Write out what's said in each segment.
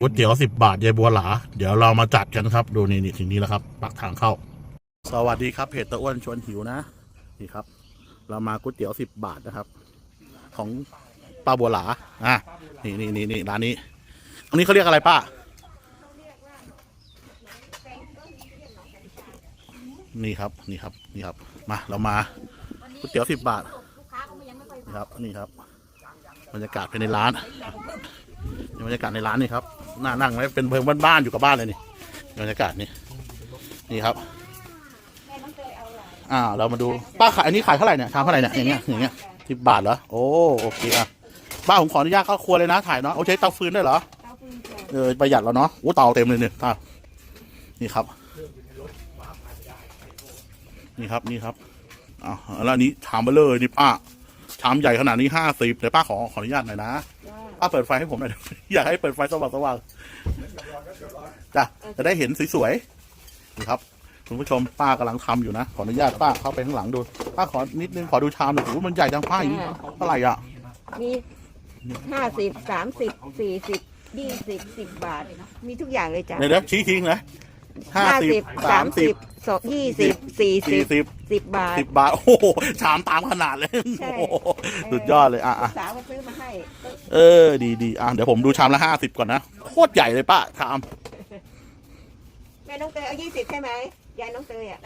ก๋วยเตี๋ยวสิบบาทยายบัวหลา เดี๋ยวเรามาจัดกันครับ ดูนี่นี่ถึงนี้แล้วครับ ปักทางเข้า สวัสดีครับเพจตะอ้วนชวนหิวนะ นี่ครับ เรามาก๋วยเตี๋ยวสิบบาทนะครับ ของป้าบัวหลา อะ นี่นี่นี่นี่ร้านนี้ ตรงนี้เขาเรียกอะไรป้า นี่ครับ นี่ครับ นี่ครับ มา เรามาก๋วยเตี๋ยวสิบบาทนี่ครับ นี่ครับ บรรยากาศภายในร้านบรรยากาศในร้านนี่ครับ น่านั่งไหมเป็นเพิงบ้านๆอยู่กับบ้านเลยนี่บรรยากาศนี่นี่ครับอ่าเรามาดูป้าขายอันนี้ขายเท่าไหร่เนี่ยชามเท่าไหร่เนี่ยอย่างเงี้ยอย่างเงี้ยสิบบาทเหรอโอ้โอเคอะป้าผมขออนุญาตเข้าครัวเลยนะถ่ายเนาะเอาใช้เตาฟืนด้วยเหรอเออประหยัดแล้วเนาะโอ้เตาเต็มเลยเนี่ยตานี่ครับ นี่ครับนี่ครับอ่าแล้วอันนี้ชามเบลเลอร์นี่ป้าชามใหญ่ขนาดนี้ห้าสิบเดี๋ยวป้าขอขออนุญาตหน่อยนะ ป้าเปิดไฟให้ผมหน่อย อยากให้เปิดไฟสว่างสว่างๆจ้ะจะได้เห็นสวยๆนี่ครับคุณผู้ชมป้ากำลังทำอยู่นะ ขออนุญาตป้าเข้าไปข้างหลังดูป้าขอนิดนึงขอดูชามหน่อยโอ้โหมันใหญ่จังป้าอย่างนี้เท่าไหร่อะมีห้าสิบสามสิบสี่สิบยี่สิบสิบบาท มีทุกอย่างเลยจ้ะเดี๋ยวเดี๋ยวชี้ทิ้งนะห้าสิบสามสิบสองยี่สิบสี่สิสี่บ สิบสิบบาท สิบบาท โอ้โหชามตามขนาดเลยใช่ โอ้โหสุดยอดเลยอะอะสาวมาซื้อมาให้เออ ดีดีอะเดี๋ยวผมดูชามละห้าสิบก่อนนะโคตรใหญ่เลยป้าชาม แม่น้องเตยเอายี่สิบใช่ไหมยายน้องเตยอะ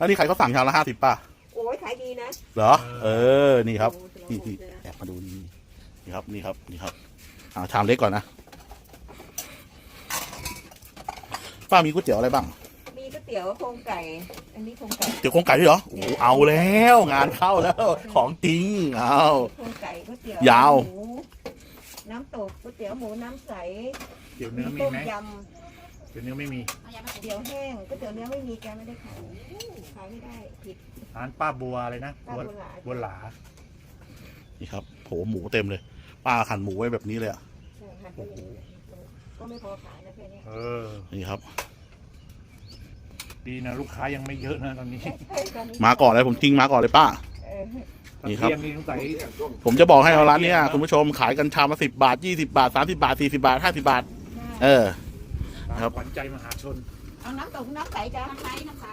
อันนี้ใครเขาสั่งชามละห้าสิบป้าโอ้ยขายดีนะ เหรอ เออ นี่ครับ นี่นี่แอบมาดูนี่นี่ครับ นี่ครับ นี่ครับ อ่าชามเล็กก่อนนะ ป้ามีก๋วยเตี๋ยวอะไรบ้างมีก๋วย เตี๋ยวโครงไก่ อันนี้โครงไก่เตี๋ยวโครงไก่ด้วยเหรอโอ้โหเอาแล้ว งานเข้าแล้ว ของจริงเอา โครงไก่ก๋วยเตี๋ยวยาว หมูน้ำตกก๋วยเตี๋ยวหมูน้ำใสเดี๋ยวเนื้อมีต้มไหมยเดี๋ยวเนื้อไม่มีำเตี๋ยวแห้งก๋วยเตี๋ยวเนื้อไม่มีแกไม่ได้ขายขายไม่ได้ผิดร้านป้าบัวอะไรนะป้าบัวบัวหลาบัวหลานี่ครับโหหมูเต็มเลย ป้าหั่นหมูไว้แบบนี้เลยอะใช่ค่ะก็ไม่พอขายนะแค่เนี้ยเออนี่ครับ ดีนะลูกค้ายังไม่เยอะนะตอนนี้ใช่ตอนนี้มาก่อนเลยผมทิ้งมาก่อนเลยป้าเออนี่ครับ เที่ยงนี่สงสัยผมจะบอกให้เอาร้านเนี้ยคุณผู้ชมขายกันชามละสิบบาทยี่สิบาทสามสิบาทสี่สิบาทห้าสิบาท เออ ครับ ขวัญใจมหาชน เอาน้ำตกน้ำใสจ้ะน้ำใสน้ำใส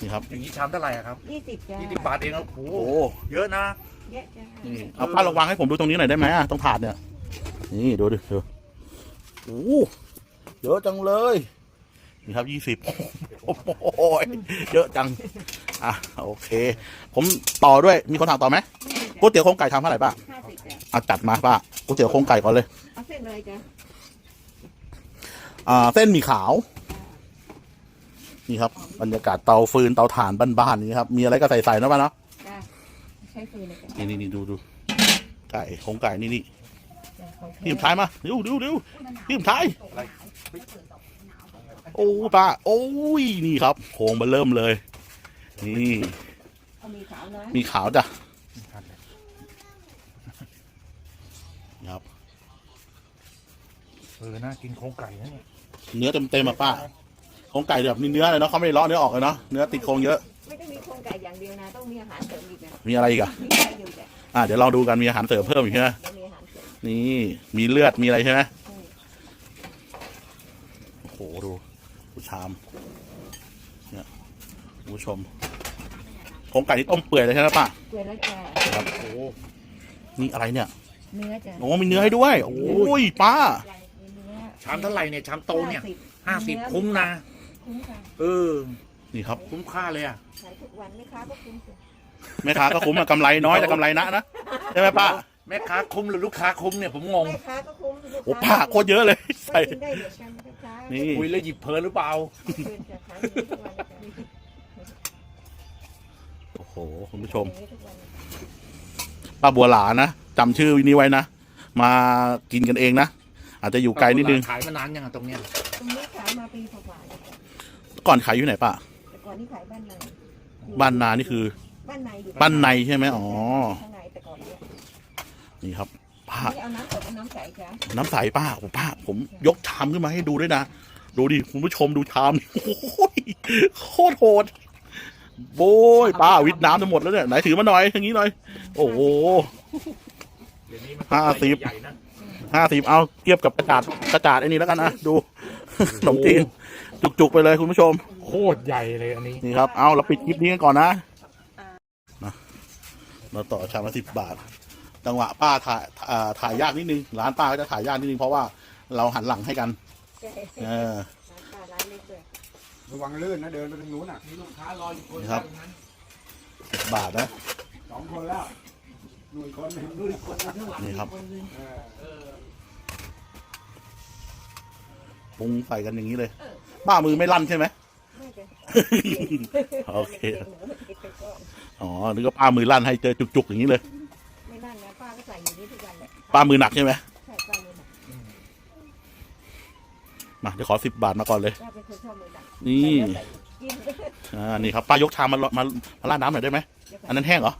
นี่ครับ อย่างนี้ชามเท่าไหร่อะครับยี่สิบจ้ะยี่สิบบาทเองครับโอ้โหโอ้เยอะนะเยอะจ้ะนี่เอาป้าลองวางให้ผมดูตรงนี้หน่อยได้ไหมอะต้องถาดเนี่ย นี่ดูดิดูโอ้โหเยอะจังเลย นี่ครับยี่สิบโอ้โหเยอะจัง อะโอเค ผมต่อด้วยมีคนถามต่อไหมก๋วยเตี๋ยวโครงไก่ทำเท่าไหร่ป้าห้าสิบจ้ะอะจัดมาป้าก๋วยเตี๋ยวโครงไก่ก่อนเลยเอาเส้นเลยจ้ะอ่าเส้นหมี่ขาว นี่ครับบรรยากาศเตาฟืนเตาถ่านบ้านๆนี่ครับ มีอะไรก็ใส่ๆนะป้าเนาะจ้ะใช้ฟืนเลยจ้ะนี่นี่นี่ดูดูไก่โครงไก่นี่นี่จ้ะขอโทษพี่ผมท้ายมาเร็วเร็วเร็วพี่ผมท้ายโอ้ป้าโอ้ยนี่ครับโครงมาเริ่มเลย นี่เอามีขาวนะมีขาวจ้ะนี่ครับเออน่ากินโครงไก่นะเนี่ยเนื้อเต็มเต็มๆอะป้าโครงไก่แบบมีเนื้อเลยเนาะเขาไม่ได้เลาะเนื้อออกเลยเนาะเนื้อติดโครงเยอะ ไม่ได้มีโครงไก่อย่างเดียวนะต้องมีอาหารเสริมอีกนะมีอะไรอีกอะมีไก่อยู่จ้ะอะเดี๋ยวลองดูกันมีอาหารเสริมเพิ่มอีกใช่ไหมเดี๋ยวมีอาหารเสริมนี่มีเลือดมีอะไรใช่ไหมอืมโอ้โหดูดู ชามเนี่ยคุณผู้ชมโครงไก่นี่ต้มเปื่อยเลยใช่ไหมป้าเกลือแล้วจ้ะครับโอ้นี่อะไรเนี่ยเนื้อจ้ะโอ้มีเนื้อให้ด้วย โอ้ยป้า มีเนื้อชามเท่าไหร่เนี่ยชามโตเนี่ย50ห้าสิบคุ้มนะ คุ้มค่ะเออ นี่ครับคุ้มค่าเลยอะ ขายทุกวันไหมคะก็คุ้มสิแม่ค้าก็คุ้มอะกำไรน้อยแต่กำไรนะนะใช่ไหมป้า แม่ค้าคุ้มหรือลูกค้าคุ้มเนี่ยผมงง แม่ค้าก็คุ้มลูกโอ้ค้าป้าโคตรเยอะเลยก็ใส่ กินได้เดี๋ยวฉันก็ค้านี่ คุยแล้วหยิบเพลินหรือเปล่าเชิญจ้ะขายอย่างนี้ทุกวันจ้ะโอ้โห คุณผู้ชมอย่างนี้ทุกวันป้าบัวหลานะจำชื่อนี้ไว้นะ มากินกันเองนะ อาจจะอยู่ไกลนิดนึง ขายมานานยังอะตรงเนี้ยตรงนี้ขายมาปีกว่าๆแล้วจ้ะก่อนขายอยู่ไหนป้าแต่ก่อนนี่ขายบ้านในอยู่บ้านนานี่คือ บ้านในอยู่บ้านในใช่ไหมอ๋อข้างในแต่ก่อนเนี่ย นี่ครับป้านี่เอาน้ำตกเอาน้ำใสจ้ะน้ำใสป้าโอ้ป้า ผมยกชามขึ้นมาให้ดูด้วยนะ ดูดิคุณผู้ชมดูชามโอ้ยโคตรโหดโบ้ยป้าวิทย์น้ำจะหมดแล้วเนี่ยไหนถือมาหน่อยอย่างนี้หน่อย โอ้โหเดี๋ยวนี้มันห้าสิบใหญ่ๆนะห้าสิบเอาเทียบกับกระจาดกระจาดไอ้นี่แล้วกันนะดูขนมจีนจุกๆไปเลยคุณผู้ชม โคตรใหญ่เลยอันนี้นี่ครับเอาเราปิดคลิปนี้กันก่อนนะนะเราต่อชามละสิบบาท จังหวะป้าถ่ายอ่าถ่ายยากนิดนึงร้านป้าก็จะถ่ายยากนิดนึงเพราะว่าเราหันหลังให้กันเออร้านเล็กเลยระวังลื่นนะเดินไปทางนู้นอะนี่ครับสิบบาทนะ สองคนแล้วหนุ่ยคนหนึ่งนู่นอีกคนหนึ่งนี่ครับเออปรุงใส่กันอย่างนี้เลย ป้ามือไม่ลั่นใช่ไหม ไม่เป็นโอเคอ๋อนึกว่าป้ามือลั่นให้เจอจุกๆอย่างนี้เลย อยู่นี่ทุกวันแหละป้ามือหนักใช่ไหมใช่ป้าเลยนะมาเดี๋ยวขอสิบบาทมาก่อนเลย ป้าเป็นคนชอบมือดักนี่กินอ่านี่ครับป้ายกชามมามามาราดน้ำหน่อยได้ไหมอันนั้นแห้งเหรอ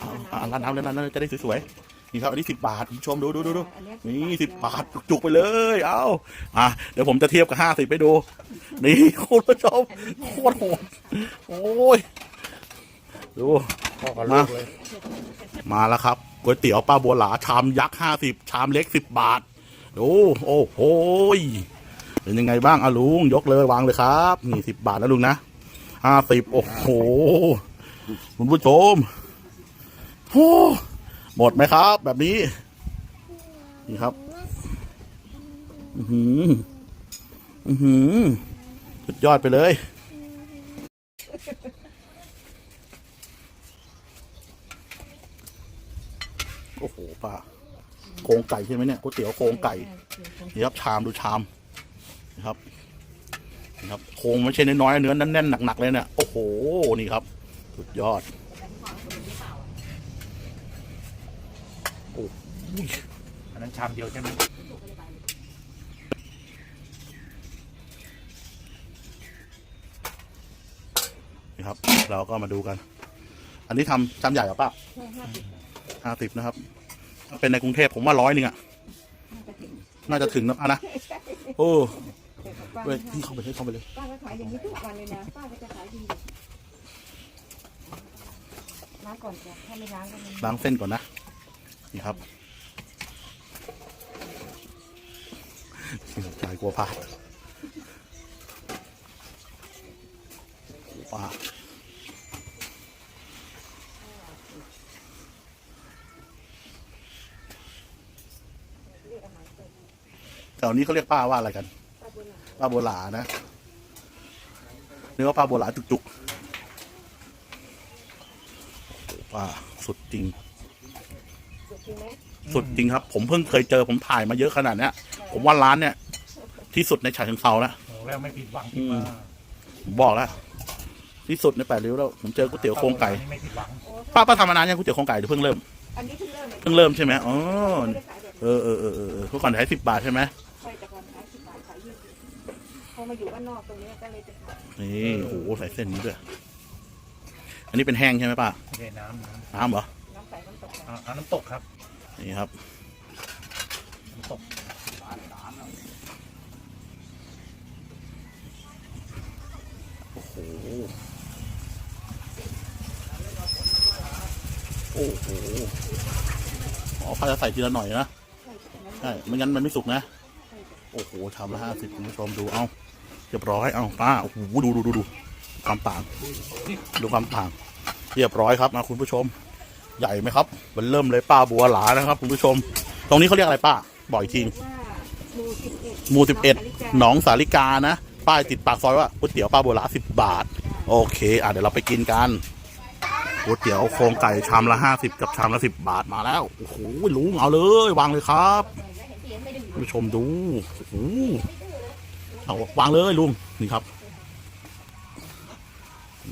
อ่าอ่าราดน้ำแล้วนั้นจะได้สวยๆนี่ครับอันนี้สิบบาทคุณผู้ชมดูดูดูดู อันเนี้ยนี่สิบบาทจุกๆไปเลย เอาอะเดี๋ยวผมจะเทียบกับห้าสิบไปดู นี่คุณผู้ชมโคตรโหดโอ้ย ดู พ่อกับลูกเลยมาแล้วครับก๋วยเตี๋ยวป้าบัวหลาชามยักษ์ห้าสิบชามเล็กสิบบาทดูโอ้โหยเป็นยังไงบ้างอะลุงยกเลยวางเลยครับ นี่สิบบาทนะลุงนะห้าสิบโอ้โหคุณผู้ชมโอ้หมดไหมครับ แบบนี้ นี่ครับ อือหือ อือหือสุดยอดไปเลย โอ้โหป้าโครงไก่ใช่ไหมเนี่ยก๋วยเตี๋ยวโครงไก่นี่ครับชามดูชามนี่ครับนี่ครับโครงไม่ใช่น้อยๆเนื้อแน่นๆหนักๆเลยเนี่ยโอ้โหนี่ครับสุดยอดโอ้อันนั้นชามเดียวใช่ไหมนี่ครับ เราก็มาดูกัน อันนี้ทำชามใหญ่เหรอป้าใช่ ห้าสิบห้าสิบนะครับถ้าเป็นในกรุงเทพผมว่าร้อยหนึ่งอะน่าจะถึงนะป้านะโอ้แต่ของป้าเว้ยพี่เข้าไปเลยเข้าไปเลยป้าก็ขายอย่างนี้ทุกวันเลยนะป้าก็จะขายดีล้างก่อนจ้ะถ้าไม่ล้างก็ไม่ล้างเส้นก่อนนะนี่ครับชายกลัวพลาดป้า ถวนี้เขาเรียกป้าว่าอะไรกัน ป้าโบหลานะเนื้อว่าป้าโบหลาจุกๆโอ้โหป้าสุดจริงสุดจริงไหมสุดจริงครับ ผมเพิ่งเคยเจอผมถ่ายมาเยอะขนาดเนี้ย ผมว่าร้านเนี่ย ที่สุดในฉะเชิงเซาแล้วโอ้แล้วไม่ผิดหวังที่มาผมบอกแล้วที่สุดในแปดริ้วแล้วผมเจอก๋วยเตี๋ยวโครงไก่นี่ไม่ผิดหวังป้าป้าทำมานานยังก๋วยเตี๋ยวโครงไก่หรือเพิ่งเริ่มอันนี้เพิ่งเริ่มเลยเพิ่งเริ่มใช่ไหมอ๋อไม่ได้ขายแบบเออเออเออเออเออเมื่อก่อนขายสิบบาทใช่ไหม พอมาอยู่บ้านนอกตรงนี้ก็เลยจะขายนี่โอ้โหใส่เส้นนี้ด้วย อันนี้เป็นแห้งใช่ไหมป้าไม่ใช่น้ำน้น้ำเหรอ น้ำใสน้ำตกำอ่าเอาน้ำตกครับนี่ครับ น้ำตกโอ้โห โอ้โห อ๋อป้าจะใส่ทีละหน่อยนะ ใช่แต่นั้นใช่ไม่งั้นมันไม่สุกนะโอ้โหชามละห้าสิบคุณผู้ชมดูเอา เรียบร้อยเอาป้าโอ้โหดูดูดูดูความต่าง ดูความต่าง เรียบร้อยครับมาคุณผู้ชม ใหญ่ไหมครับมันเริ่มเลยป้าบัวหลานะครับ คุณผู้ชม ตรงนี้เขาเรียกอะไรป้าบ่อยทีว่าหมู่สิบเอ็ดหมู่สิบเอ็ดหนองสาลิกานะ ป้ายติดปากซอยว่าก๋วยเตี๋ยวป้าบัวหลาสิบบาท โอเค อะเดี๋ยวเราไปกินกันก๋วยเตี๋ยวโครงไก่ชามละห้าสิบกับชามละสิบบาทมาแล้วโอ้โหลุงเอาเลย วางเลยครับคุณผู้ชมดูโอ้โห เอาวางเลยลุงนี่ครับ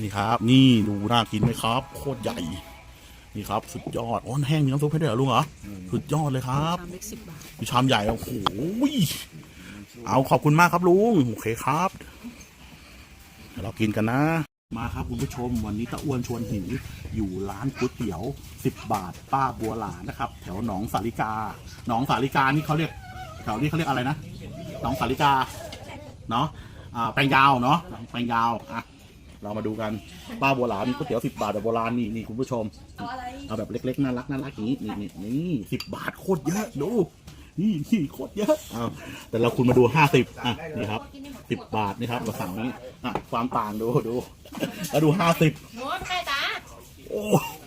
นี่ครับ นี่ดูน่ากินไหมครับ โคตรใหญ่ นี่ครับ สุดยอดอ๋อแห้งมีน้ำซุปให้ด้วยเหรอลุงเหรอสุดยอดเลยครับมีชามใหญ่โอ้โหเอาขอบคุณมากครับลุงโอเคครับเดี๋ยวเรากินกันนะมาครับคุณผู้ชมวันนี้ตะอ้วนชวนหิวอยู่ร้านก๋วยเตี๋ยวสิบบาท ป้าบัวหลานะครับ แถวหนองสาลิกา หนองสาลิกานี่เขาเรียกแถวนี้เขาเรียกอะไรนะหนองสาลิกา เนาะอ่าแปลงยาวเนาะแปลงยาวอะเรามาดูกันป้าบัวหลามีก๋วยเตี๋ยวสิบบาทแบบโบราณนี่นี่คุณผู้ชมเอาแบบเล็กๆน่ารักน่ารักอย่างนี้นี่นี่นี่สิบบาทโคตรเยอะดูนี่นี่โคตรเยอะอ้าวแต่เราคุณมาดูห้าสิบอะนี่ครับสิบบาทนี่ครับเราสั่งนี้อะความต่างดูดูแล้วดูห้าสิบหนูใครตาโอ้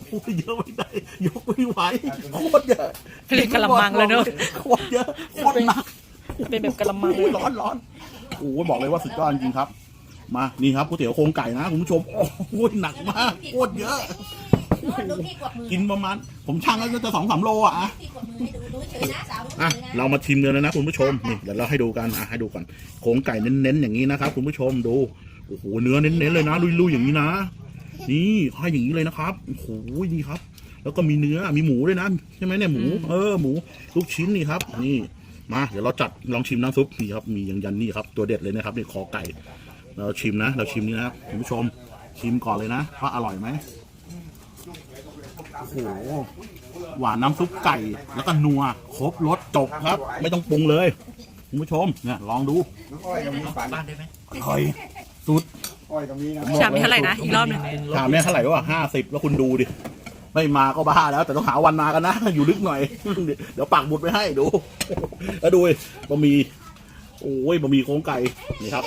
โหเยอะไม่ได้ยกไม่ไหวโคตรเยอะผลิตกะละมังเลยเนอะ โคตรเยอะโคตรหนักเป็นแบบกระมังเลโอ้ยยร้อนร้อน โอ้ยบอกเลยว่าสุดยอดจริงครับ มานี่ครับก๋วยเตี๋ยวโครงไก่นะคุณผู้ชมโอ้ยหนักมากโคตรเยอะ ดูพี่กดมือกินประมาณ ผมชั่งแล้วจะสองสามโลอะอะพี่กดมือให้ดูดูเฉยนะสาวดูอะเฉยนะเรามาชิมกันเลยนะคุณผู้ชมนี่เดี๋ยวเราให้ดูกันอะให้ดูก่อนโครงไก่เน้นๆอย่างนี้นะครับคุณผู้ชมดูโอ้โหเนื้อเน้นๆเลยนะลุยๆอย่างนี้นะ นี่ให้อย่างนี้เลยนะครับโอ้โหนี่ครับ แล้วก็มีเนื้อมีหมูด้วยนะใช่ไหมเนี่ยหมู เออหมูลูกชิ้นนี่ครับ นี่ มาเดี๋ยวเราจัดลองชิมน้ำซุปนี่ครับมีอย่างยันนี่ครับตัวเด็ดเลยนะครับนี่คอไก่ เราชิมนะ เราชิมนี่นะครับคุณผู้ชมชิมก่อนเลยนะว่าอร่อยไหมโอ้โหหวานน้ำซุปไก่ แล้วก็นัวครบรสจบครับ ไม่ต้องปรุงเลยคุณผู้ชมเนี่ยลองดูน้องอ้อยตรงนี้ฝันบ้านได้ไหมอร่อยสุดอ้อยตรงนี้นะชามนี้เท่าไหร่นะอีกรอบหนึ่งถามเนี่ยเท่าไหร่วะห้าสิบแล้วคุณดูดิ ไม่มาก็บ้าแล้ว แต่ต้องหาวันมากันนะ อยู่ลึกหน่อย เดี๋ยวปักหมุดไปให้ดู แล้วดูดิบะหมี่โอ้ยบะหมี่โครงไก่นี่ครับ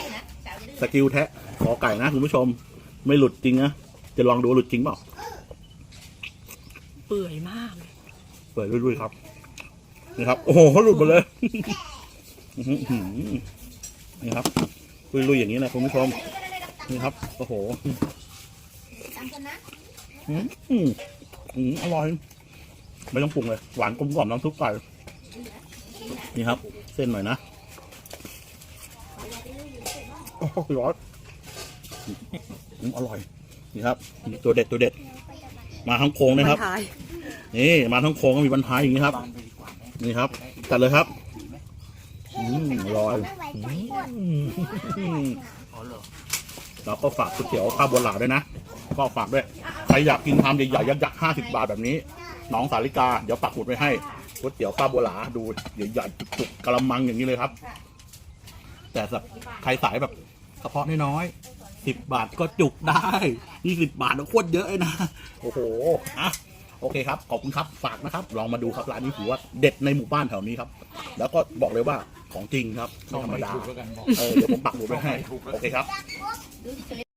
สกิลแทะขอไก่นะคุณผู้ชม ไม่หลุดจริงนะจะลองดูว่าหลุดจริงเปล่าเปื่อยมากเลยเปิดด้วยๆครับนี่ครับ โอ้โหหลุดหมดเลยอื้อหือนี่ครับลุยๆอย่างนี้นะคุณผู้ชมนี่ครับ โอ้โห อืมอืมอืมอร่อย ไม่ต้องปรุงเลย หวานกลมกล่อมน้ำซุปไก่นี่ครับ เส้นหน่อยนะโอ้โหร้อนอืมอร่อย นี่ครับ ตัวเด็ดตัวเด็ด มาทั้งโค้งนะครับทายนี่มาทั้งโค้งก็มีบรรทายอย่างนี้ครับบ้านไปดีกว่าไหมนี่ครับ จัดเลยครับ อืมอร่อยอืมอ๋อเหรอเราก็ฝากก๋วยเตี๋ยวข้าวบัวหลาด้วยนะ ก็ฝากด้วย ใครอยากกินชามใหญ่ๆยักษ์ๆห้าสิบบาทแบบนี้ น้องสาริกา เดี๋ยวปักหมุดไว้ให้ก๋วยเตี๋ยวข้าวบัวหลาดูใหญ่ๆจุกๆกระมังอย่างนี้เลยครับ แต่สำหรับใครสายแบบกระเพาะน้อยๆสิบบาทก็จุกได้ยี่สิบบาทก็โคตรเยอะเลยนะ โอ้โหอะโอเคครับ ขอบคุณครับ ฝากนะครับ ลองมาดูครับร้านนี้ถือว่าเด็ดในหมู่บ้านแถวนี้ครับ แล้วก็บอกเลยว่าของจริงครับไม่ธรรมดาถูกแล้วกันบอกเออเดี๋ยวผมปักหมุดไว้ให้ โอเคครับ